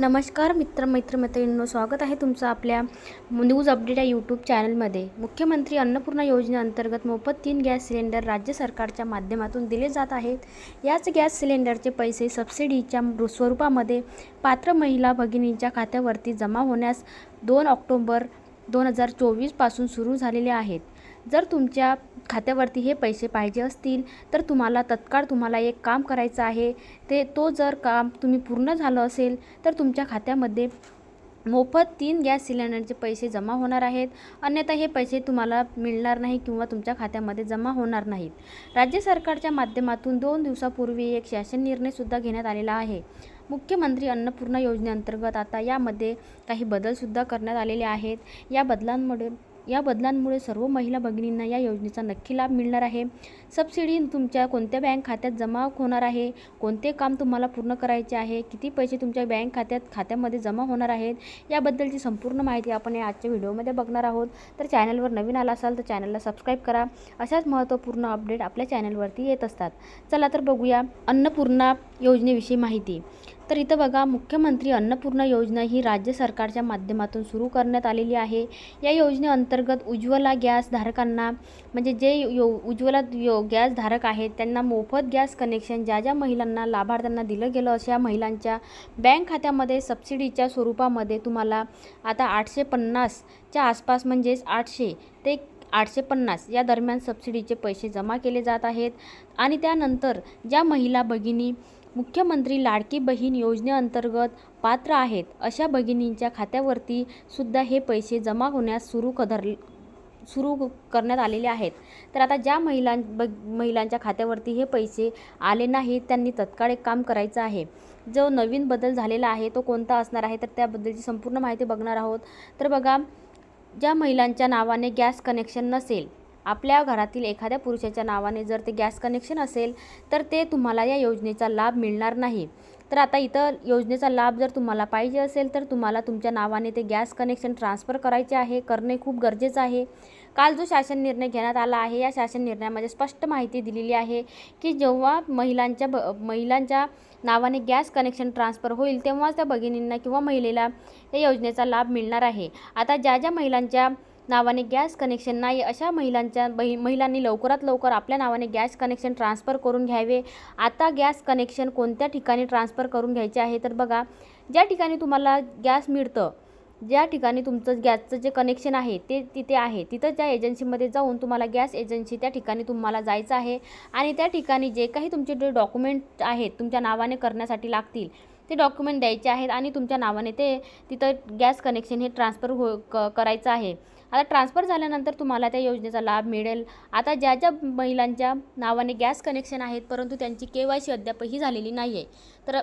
नमस्कार मित्र मैत्रमैत्रिणींनो स्वागत आहे तुमचं आपल्या न्यूज अपडेट या यूट्यूब चॅनलमध्ये मुख्यमंत्री अन्नपूर्णा योजनेअंतर्गत मोफत तीन गॅस सिलेंडर राज्य सरकारच्या माध्यमातून दिले जात आहेत. याच गॅस सिलेंडरचे पैसे सबसिडीच्या स्वरूपामध्ये पात्र महिला भगिनींच्या खात्यावरती जमा होण्यास दोन ऑक्टोंबर दोन हजार चोवीसपासून सुरू झालेले आहेत. जर तुमच्या खात्यावरती हे पैसे पाहिजे असतील तर तुम्हाला तत्काळ तुम्हाला एक काम करायचं आहे. ते तो जर काम तुम्ही पूर्ण झालं असेल तर तुमच्या खात्यामध्ये मोफत तीन गॅस सिलेंडरचे पैसे जमा होणार आहेत. अन्यथा हे पैसे तुम्हाला मिळणार नाही किंवा तुमच्या खात्यामध्ये जमा होणार नाहीत. राज्य सरकारच्या माध्यमातून दोन दिवसापूर्वी एक शासन निर्णयसुद्धा घेण्यात आलेला आहे. मुख्यमंत्री अन्नपूर्णा योजनेअंतर्गत आता यामध्ये काही बदलसुद्धा करण्यात आलेले आहेत. या बदलांमुळे या बदलांमुळे सर्व महिला भगिनींना या योजनेचा नक्की लाभ मिळणार आहे. सबसिडी तुमच्या कोणत्या बँक खात्यात जमा होणार आहे? कोणते काम तुम्हाला पूर्ण करायचे आहे? किती पैसे तुमच्या बँक खात्यात खात्यामध्ये जमा होणार आहेत? याबद्दलची संपूर्ण माहिती आपण या आजच्या व्हिडिओमध्ये बघणार आहोत. तर चॅनलवर नवीन आला असाल तर चॅनलला सबस्क्राईब करा. अशाच महत्त्वपूर्ण अपडेट आपल्या चॅनलवरती येत असतात. चला तर बघूया अन्नपूर्णा योजनेविषयी माहिती. तर इथं बघा मुख्यमंत्री अन्नपूर्णा योजना ही राज्य सरकारच्या माध्यमातून सुरू करण्यात आलेली आहे. या योजनेअंतर्गत उज्ज्वला गॅस धारकांना म्हणजे जे यो उज्ज्वला यो गॅस धारक आहेत त्यांना मोफत गॅस कनेक्शन ज्या ज्या महिलांना लाभार्थ्यांना दिलं गेलं अशा महिलांच्या बँक खात्यामध्ये सबसिडीच्या स्वरूपामध्ये तुम्हाला आता आठशे पन्नासच्या आसपास म्हणजेच आठशे ते आठशे पन्नास या दरम्यान सबसिडीचे पैसे जमा केले जात आहेत. आणि त्यानंतर ज्या महिला भगिनी मुख्यमंत्री लाडकी बहीण योजनेअंतर्गत पात्र आहेत. अशा भगिनींच्या खात्यावरती सुद्धा हे पैसे जमा होण्यास सुरू क धर सुरू करण्यात आलेले आहेत. तर आता ज्या महिलां ब महिलांच्या खात्यावरती हे पैसे आले नाहीत त्यांनी तत्काळ एक काम करायचं आहे. जो नवीन बदल झालेला आहे तो कोणता असणार आहे तर त्याबद्दलची संपूर्ण माहिती बघणार आहोत. तर बघा ज्या महिलांच्या नावाने गॅस कनेक्शन नसेल आपल्या घरातील एखाद्या पुरुषाच्या नावाने जर ते गॅस कनेक्शन असेल तर ते तुम्हाला या योजनेचा लाभ मिळणार नाही. तर आता इथं योजनेचा लाभ जर तुम्हाला पाहिजे असेल तर तुम्हाला तुमच्या नावाने ते गॅस कनेक्शन ट्रान्सफर करायचे आहे करणे खूप गरजेचं आहे. काल जो शासन निर्णय घेण्यात आला आहे या शासन निर्णयामध्ये स्पष्ट माहिती दिलेली आहे की जेव्हा महिलांच्या ब महिलांच्या नावाने गॅस कनेक्शन ट्रान्सफर होईल तेव्हाच त्या भगिनींना किंवा महिलेला या योजनेचा लाभ मिळणार आहे. आता ज्या ज्या महिलांच्या नावाने गॅस कनेक्शन नाही अशा महिलांच्या बहि महिलांनी लवकरात लवकर आपल्या नावाने गॅस कनेक्शन ट्रान्सफर करून घ्यावे. आता गॅस कनेक्शन कोणत्या ठिकाणी ट्रान्सफर करून घ्यायचे आहे? तर बघा ज्या ठिकाणी तुम्हाला गॅस मिळतं ज्या ठिकाणी तुमचं गॅसचं जे कनेक्शन आहे ते तिथे आहे. तिथं त्या एजन्सीमध्ये जाऊन तुम्हाला गॅस एजन्सी त्या ठिकाणी तुम्हाला जायचं आहे. आणि त्या ठिकाणी जे काही तुमचे जे डॉक्युमेंट आहेत तुमच्या नावाने करण्यासाठी लागतील ते डॉक्युमेंट द्यायचे आहेत आणि तुमच्या नावाने ते तिथं गॅस कनेक्शन हे ट्रान्सफर हो क करायचं आहे. आता ट्रान्सफर झाल्यानंतर तुम्हाला त्या योजनेचा लाभ मिळेल. आता ज्या ज्या महिलांच्या नावाने गॅस कनेक्शन आहेत परंतु त्यांची के वाय सी अद्यापही झालेली नाही आहे तर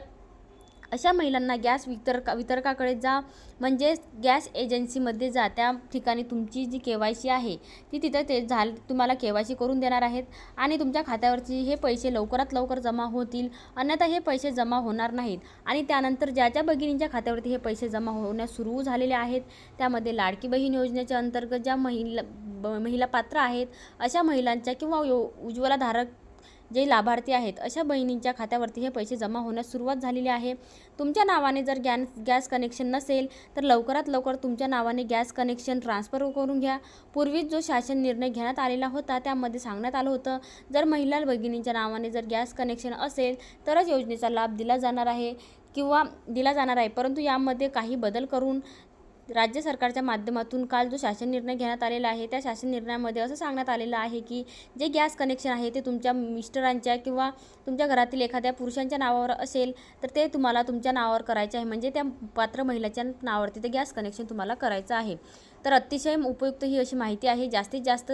अशा महिलांना गॅस वितरका वितरकाकडे जा. म्हणजे गॅस एजन्सीमध्ये जा. त्या ठिकाणी तुमची जी के वाय सी आहे ती तिथं ते झाल तुम्हाला के वाय सी करून देणार आहेत. आणि तुमच्या खात्यावरची हे पैसे लवकरात लवकर जमा होतील. अन्यथा हे पैसे जमा होणार नाहीत. आणि त्यानंतर ज्या ज्या भगिनींच्या खात्यावरती हे पैसे जमा होण्यास सुरू झालेले आहेत त्यामध्ये लाडकी बहीण योजनेच्या अंतर्गत ज्या महिला ब- महिला पात्र आहेत अशा महिलांच्या किंवा यो उज्ज्वलाधारक जे लाभार्थी आहेत अशा बहिणींच्या खात्यावरती हे पैसे जमा होण्यास सुरुवात झालेली आहे. तुमच्या नावाने जर गॅस गॅस कनेक्शन नसेल तर लवकरात लवकर तुमच्या नावाने गॅस कनेक्शन ट्रान्सफर करून घ्या. पूर्वीच जो शासन निर्णय घेण्यात आलेला होता त्यामध्ये सांगण्यात आलं होतं जर महिला भगिनींच्या नावाने जर गॅस कनेक्शन असेल तरच योजनेचा लाभ दिला जाणार आहे किंवा दिला जाणार आहे. परंतु यामध्ये काही बदल करून राज्य सरकारच्या माध्यमातून काल जो शासन निर्णय घेण्यात आलेला आहे त्या शासन निर्णयामध्ये असं सांगण्यात आलेलं आहे की जे गॅस कनेक्शन आहे ते तुमच्या मिस्टरांच्या किंवा तुमच्या घरातील एखाद्या पुरुषांच्या नावावर असेल तर ते तुम्हाला तुमच्या नावावर करायचे आहे. म्हणजे त्या पात्र महिलाच्या नावावरती ते गॅस कनेक्शन तुम्हाला करायचं आहे. तर अतिशय उपयुक्त ही अशी माहिती आहे. जास्तीत जास्त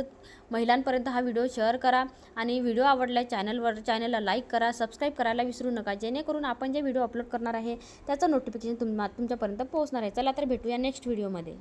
महिलांपर्यंत हा व्हिडिओ शेअर करा आणि व्हिडिओ आवडला चॅनलवर चॅनलला लाईक करा सबस्क्राईब करायला विसरू नका. जेणेकरून आपण जे व्हिडिओ अपलोड करणार आहे त्याचं नोटिफिकेशन तुम तुमच्यापर्यंत पोहोचणार आहे. चला तर भेटूया नेक्स्ट व्हिडिओमध्ये.